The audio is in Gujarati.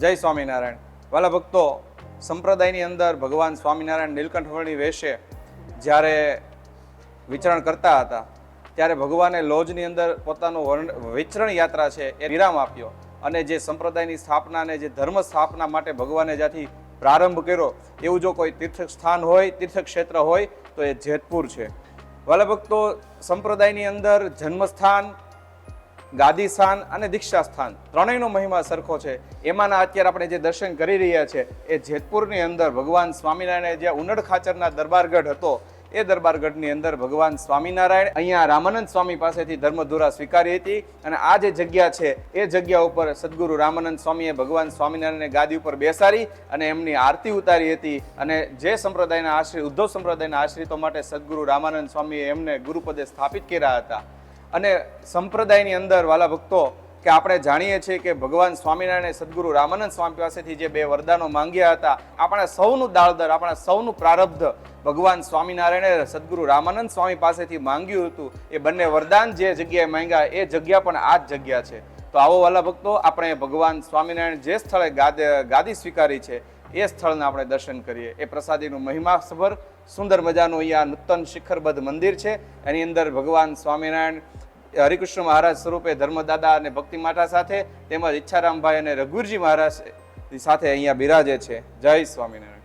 જય સ્વામિનારાયણ. વાલા ભક્તો સંપ્રદાયની અંદર ભગવાન સ્વામિનારાયણ નીલકંઠવર્ણી વેશે જ્યારે વિચરણ કરતા હતા, ત્યારે ભગવાને લોજની અંદર પોતાનું વર્ણ- વિચરણ યાત્રા છે એ વિરામ આપ્યો અને જે સંપ્રદાયની સ્થાપના અને જે ધર્મ સ્થાપના માટે ભગવાને જ્યાંથી પ્રારંભ કર્યો, એવું જો કોઈ તીર્થ સ્થાન હોય તીર્થ ક્ષેત્ર હોય, તો એ જેતપુર છે. વાલા ભક્તો સંપ્રદાયની અંદર જન્મસ્થાન ગાદી સ્થાન અને દીક્ષા સ્થાન ત્રણેયનો મહિમા સરખો છે. એમાંના અત્યારે આપણે જે દર્શન કરી રહ્યા છે, એ જેતપુરની અંદર ભગવાન સ્વામિનારાયણે જે ઉનડ ખાચરના દરબારગઢ હતો, એ દરબારગઢની અંદર ભગવાન સ્વામિનારાયણ અહીંયા રામાનંદ સ્વામી પાસેથી ધર્મધુરા સ્વીકારી હતી અને આ જે જગ્યા છે, એ જગ્યા ઉપર સદગુરુ રામાનંદ સ્વામીએ ભગવાન સ્વામિનારાયણને ગાદી ઉપર બેસાડી અને એમની આરતી ઉતારી હતી અને જે સંપ્રદાયના આશ્રિત ઉદ્ધવ સંપ્રદાયના આશ્રિતો માટે સદગુરુ રામાનંદ સ્વામીએ એમને ગુરુપદે સ્થાપિત કર્યા હતા. અને સંપ્રદાયની અંદર વાલા ભક્તો, કે આપણે જાણીએ છીએ કે ભગવાન સ્વામિનારાયણે સદગુરુ રામાનંદ સ્વામી પાસેથી જે બે વરદાનો માંગ્યા હતા, આપણા સૌનું દાળદર, આપણા સૌનું પ્રારબ્ધ ભગવાન સ્વામિનારાયણે સદગુરુ રામાનંદ સ્વામી પાસેથી માંગ્યું હતું. એ બંને વરદાન જે જગ્યાએ માંગ્યા, એ જગ્યા પણ આ જ જગ્યા છે. તો આવો વાલા ભક્તો, આપણે ભગવાન સ્વામિનારાયણ જે સ્થળે ગાદે, ગાદી સ્વીકારી છે, એ સ્થળને આપણે દર્શન કરીએ. એ પ્રસાદીનું મહિમાસભર, સુંદર મજાનું અહીંયા નૂતન શિખરબદ્ધ મંદિર છે. એની અંદર ભગવાન સ્વામિનારાયણ હરિકૃષ્ણ મહારાજ સ્વરૂપે ધર્મદાદા અને ભક્તિ માતા સાથે તેમજ ઈચ્છારામભાઈ અને રઘુરજી મહારાજ સાથે અહીંયા બિરાજે છે. જય સ્વામિનારાયણ.